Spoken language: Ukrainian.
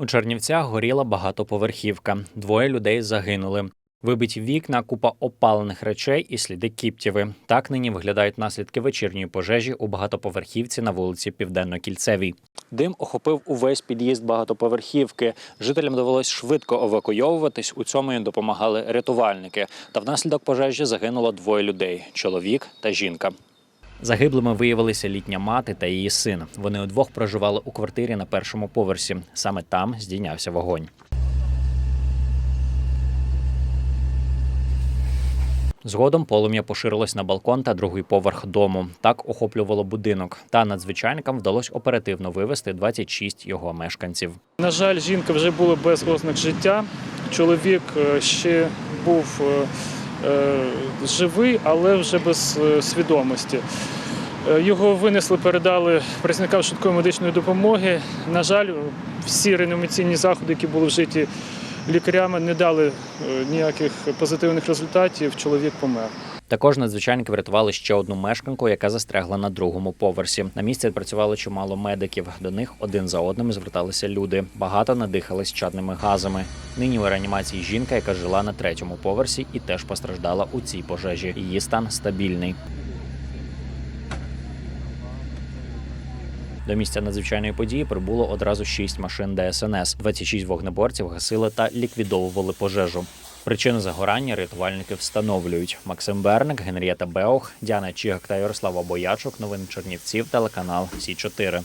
У Чернівцях горіла багатоповерхівка. Двоє людей загинули. Вибиті вікна, купа опалених речей і сліди кіптєви. Так нині виглядають наслідки вечірньої пожежі у багатоповерхівці на вулиці Південно-Кільцевій. Дим охопив увесь під'їзд багатоповерхівки. Жителям довелось швидко евакуйовуватись. У цьому їм допомагали рятувальники. Та внаслідок пожежі загинуло двоє людей: чоловік та жінка. Загиблими виявилися літня мати та її син. Вони удвох проживали у квартирі на першому поверсі. Саме там здійнявся вогонь. Згодом полум'я поширилось на балкон та другий поверх дому. Так охоплювало будинок. Та надзвичайникам вдалося оперативно вивезти 26 його мешканців. На жаль, жінка вже була без ознак життя. Чоловік е, ще був е, живий, але вже без е, свідомості. Е, Його винесли, передали працівникам швидкої медичної допомоги. На жаль, всі реанімаційні заходи, які були вжиті лікарями, не дали е, ніяких позитивних результатів. Чоловік помер. Також надзвичайники врятували ще одну мешканку, яка застрягла на другому поверсі. На місці працювало чимало медиків. До них один за одним зверталися люди. Багато надихались чадними газами. Нині у реанімації жінка, яка жила на третьому поверсі, і теж постраждала у цій пожежі. Її стан стабільний. До місця надзвичайної події прибуло одразу шість машин ДСНС. 26 вогнеборців гасили та ліквідовували пожежу. Причину загорання рятувальники встановлюють. Максим Берник, Генрієта Беох, Діана Чігак та Ярослава Боячок. Новини Чернівців, телеканал Сі 4